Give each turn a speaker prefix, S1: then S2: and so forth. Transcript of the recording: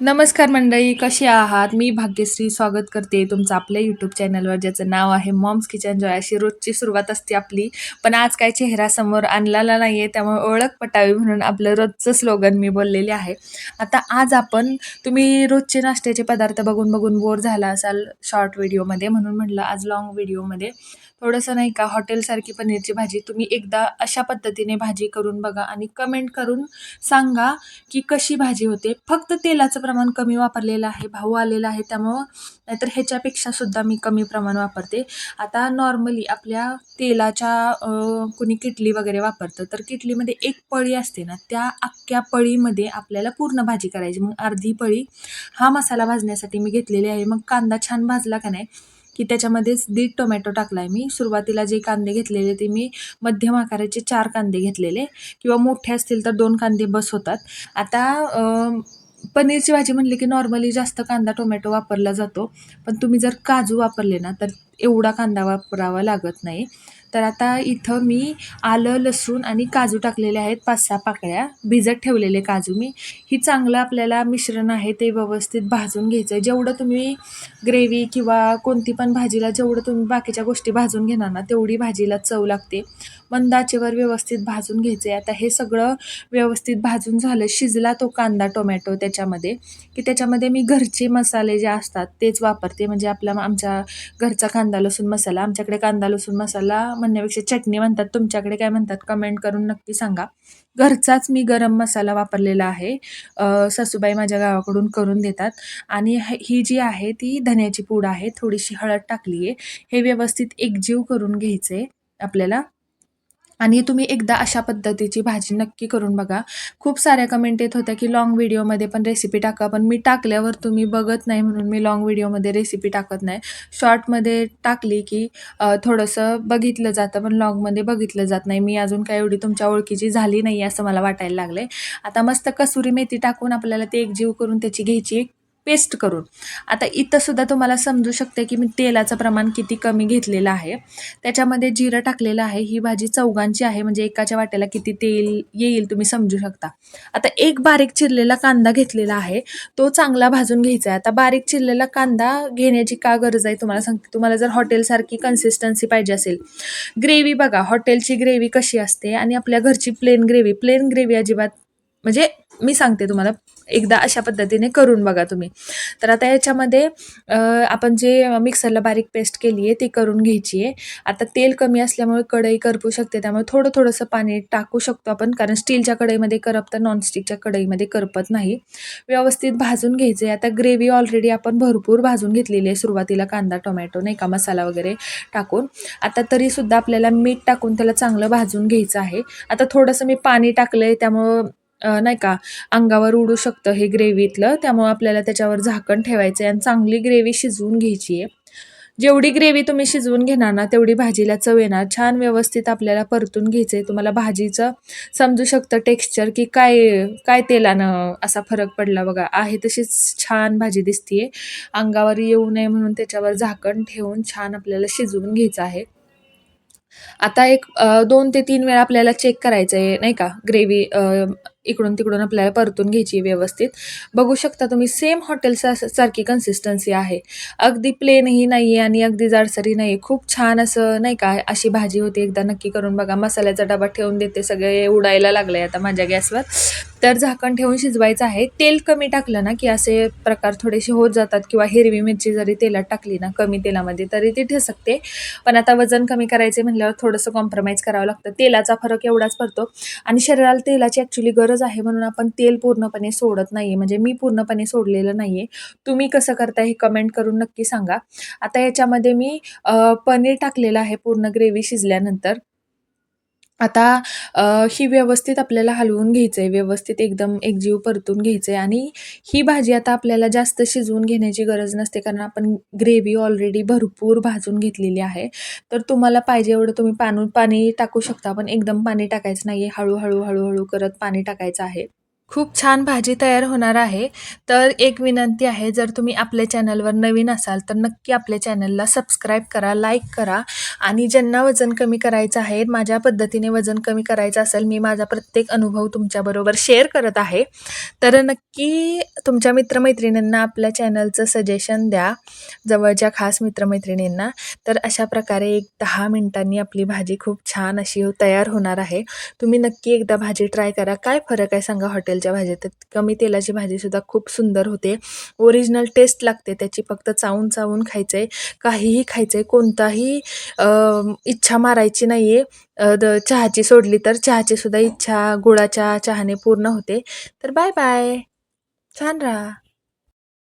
S1: नमस्कार मंडळी कशी आहात? मी भाग्यश्री स्वागत करते तुमचं आपल्या यूट्यूब चॅनलवर ज्याचं नाव आहे मॉम्स किचन जॉय अशी रोजची सुरुवात असते आपली. पण आज काय चेहरा समोर आणलेला नाही आहे त्यामुळे ओळख पटावी म्हणून आपलं रोजचं स्लोगन मी बोललेले आहे. आता आज आपण तुम्ही रोजचे नाश्त्याचे पदार्थ बघून बघून बोर झाला असाल शॉर्ट व्हिडिओमध्ये म्हणून म्हटलं आज लॉंग व्हिडिओमध्ये थोडंसं नाही का हॉटेलसारखी पनीरची भाजी तुम्ही एकदा अशा पद्धतीने भाजी करून बघा आणि कमेंट करून सांगा की कशी भाजी होते. फक्त तेलाचं प्रमाण कमी वापरलेलं आहे भाऊ आलेला आहे त्यामुळं नाहीतर ह्याच्यापेक्षा सुद्धा मी कमी प्रमाण वापरते. आता नॉर्मली आपल्या तेलाच्या कुणी किटली वगैरे वापरतं तर किटलीमध्ये एक पळी असते ना त्या अख्ख्या पळीमध्ये आपल्याला पूर्ण भाजी करायची. मग अर्धी पळी हा मसाला भाजण्यासाठी मी घेतलेली आहे. मग कांदा छान भाजला का नाही की त्याच्यामध्येच दीड टोमॅटो टाकला आहे मी. सुरुवातीला जे कांदे घेतलेले ते मी मध्यम आकाराचे चार कांदे घेतलेले किंवा मोठे असतील तर दोन कांदे बस होतात. आता पनीरची भाजी म्हणली की नॉर्मली जास्त कांदा टोमॅटो वापरला जातो. पण तुम्ही जर काजू वापरले ना तर एवढा कांदा वापरावा लागत नाही. तर आता इथं मी आलं लसूण आणि काजू टाकलेले आहेत पाच सहा पाकळ्या. भिजत ठेवलेले काजू मी. ही चांगलं आपल्याला मिश्रण आहे ते व्यवस्थित भाजून घ्यायचं आहे जेवढं तुम्ही ग्रेव्ही किंवा कोणती पण भाजीला जेवढं तुम्ही बाकीच्या गोष्टी भाजून घेणार ना तेवढी भाजीला चव लागते. मंदाचेवर व्यवस्थित भाजून घ्यायचं आहे आता हे सगळं व्यवस्थित भाजून झालं शिजला तो कांदा टोमॅटो त्याच्यामध्ये की त्याच्यामध्ये मी घरचे मसाले जे असतात तेच वापरते. म्हणजे आपला आमच्या घरचा कांदा लसूण मसाला आमच्याकडे कांदा लसूण मसाला म्हणजे म्हणण्यापेक्षा चटणी म्हणतात तुमच्याकडे काय म्हणतात कमेंट करून नक्की सांगा. घरचाच मी गरम मसाला वापरलेला आहे. सासूबाई माझ्या गावाकडून करून देतात. आणि ही जी आहे ती धन्याची पूड आहे. थोडीशी हळद टाकली आहे हे व्यवस्थित एकजीव करून घ्यायचे आपल्याला. आणि तुम्ही एकदा अशा पद्धतीची भाजी नक्की करून बघा. खूप साऱ्या कमेंट येत होत्या की लाँग व्हिडिओमध्ये पण रेसिपी टाका पण मी टाकल्यावर तुम्ही बघत नाही म्हणून मी लाँग व्हिडिओमध्ये रेसिपी टाकत नाही. शॉर्टमध्ये टाकली की थोडंसं बघितलं जातं पण लॉंगमध्ये बघितलं जात नाही. मी अजून काय एवढी तुमच्या ओळखीची झाली नाही असं मला वाटायला लागलं आता मस्त कसुरी मेथी टाकून आपल्याला ते एकजीव करून त्याची घ्यायची. एक पेस्ट करून. आता इथंसुद्धा तुम्हाला समजू शकते की मी तेलाचं प्रमाण किती कमी घेतलेलं आहे. त्याच्यामध्ये जिरं टाकलेलं आहे. ही भाजी चौघांची आहे. म्हणजे एकाच्या वाट्याला किती तेल येईल तुम्ही समजू शकता. आता एक बारीक चिरलेला कांदा घेतलेला आहे. तो चांगला भाजून घ्यायचा आहे. आता बारीक चिरलेला कांदा घेण्याची का गरज आहे तुम्हाला सांगते तुम्हाला जर हॉटेलसारखी कन्सिस्टन्सी पाहिजे असेल. ग्रेव्ही बघा हॉटेलची ग्रेव्ही कशी असते आणि आपल्या घरची प्लेन ग्रेव्ही प्लेन ग्रेव्ही अजिबात म्हणजे मी सांगते तुम्हाला एकदा अशा पद्धतीने करून बघा तुम्ही. तर आता याच्यामध्ये आपण जे मिक्सरला बारीक पेस्ट केली आहे ती करून घ्यायची आहे. आता तेल कमी असल्यामुळे कढई करपू शकते त्यामुळे थोडं थोडंसं पाणी टाकू शकतो आपण कारण स्टीलच्या कढईमध्ये करप तर नॉनस्टिकच्या कढईमध्ये करपत नाही. व्यवस्थित भाजून घ्यायचे आता ग्रेव्ही ऑलरेडी आपण भरपूर भाजून घेतलेली आहे सुरुवातीला कांदा टोमॅटो नाही का मसाला वगैरे टाकून. आता तरीसुद्धा आपल्याला मीठ टाकून त्याला चांगलं भाजून घ्यायचं आहे. आता थोडंसं मी पाणी टाकलं आहे त्यामुळं अ, नाही का अंगावर उडू शकतं हे ग्रेव्हीतलं त्यामुळं आपल्याला त्याच्यावर झाकण ठेवायचं आहे आणि चांगली ग्रेव्ही शिजवून घ्यायची आहे. जेवढी ग्रेव्ही तुम्ही शिजवून घेणार ना तेवढी भाजीला चव येणार. छान व्यवस्थित आपल्याला परतून घ्यायचं आहे तुम्हाला भाजीचं समजू शकतं टेक्स्चर की काय काय तेलानं असा फरक पडला बघा. आहे तशीच छान भाजी दिसतीये. अंगावर येऊ नये म्हणून त्याच्यावर झाकण ठेवून छान आपल्याला शिजवून घ्यायचं आहे. आता एक अ, 2 ते 3 वेळा आपल्याला चेक करायचं आहे नाही का ग्रेव्ही इकडून तिकडून आपल्याला परतून घ्यायची व्यवस्थित. बघू शकता तुम्ही सेम हॉटेल सारखी कन्सिस्टन्सी आहे. अगदी प्लेनही नाही आहे आणि अगदी जाडसरही नाही आहे खूप छान असं नाही का अशी भाजी होती एकदा नक्की करून बघा. मसाल्याचा डबा ठेवून देते सगळे उडायला लागले आता माझ्या गॅसवर. तर झाकण ठेवून शिजवायचं आहे. तेल कमी टाकलं ना की असे प्रकार थोडेसे होत जातात किंवा हिरवी मिरची जरी तेलात टाकली ना कमी तेलामध्ये तरी ती ठसकते. पण आता वजन कमी करायचे म्हणल्यावर थोडंसं कॉम्प्रोमाइज करावं लागतं. तेलाचा फरक एवढाच पडतो. आणि शरीराला तेलाची ॲक्च्युली गरज आहे म्हणून आपण तेल पूर्णपणे सोडत नाही आहे म्हणजे मी पूर्णपणे सोडलेलं नाही आहे तुम्ही कसं करता हे कमेंट करून नक्की सांगा. आता याच्यामध्ये मी पनीर टाकलेलं आहे पूर्ण ग्रेव्ही शिजल्यानंतर. आता ही व्यवस्थित आपल्याला हलवून घ्यायचं आहे व्यवस्थित एकदम एकजीव परतून घ्यायचं आहे आणि ही भाजी आता आपल्याला जास्त शिजवून घेण्याची गरज नसते कारण आपण ग्रेव्ही ऑलरेडी भरपूर भाजून घेतलेली आहे. तर तुम्हाला पाहिजे एवढं तुम्ही पाणी पाणी टाकू शकता पण एकदम पाणी टाकायचं नाही आहे हळूहळू हळूहळू करत पाणी टाकायचं आहे. खूप छान भाजी तयार होणार आहे. तर एक विनंती आहे जर तुम्ही आपल्या चॅनलवर नवीन असाल तर नक्की आपल्या चॅनलला सबस्क्राईब करा लाईक करा. आणि ज्यांना वजन कमी करायचं आहे माझ्या पद्धतीने वजन कमी करायचं असेल मी माझा प्रत्येक अनुभव तुमच्याबरोबर शेअर करत आहे. तर नक्की तुमच्या मित्रमैत्रिणींना आपल्या चॅनलचं सजेशन द्या जवळच्या खास मित्रमैत्रिणींना. तर अशा प्रकारे एक दहा मिनिटांनी आपली भाजी खूप छान अशी तयार होणार आहे. तुम्ही नक्की एकदा भाजी ट्राय करा. काय फरक आहे सांगा हॉटेल च्या भाजी तर कमी तेलाची भाजीसुद्धा खूप सुंदर होते. ओरिजिनल टेस्ट लागते त्याची फक्त चावून चावून खायचं आहे काहीही खायचं आहे कोणताही इच्छा मारायची नाही आहे द चहाची सोडली तर चहाची सुद्धा इच्छा गुळाच्या चहाने पूर्ण होते. तर बाय बाय छान राहा.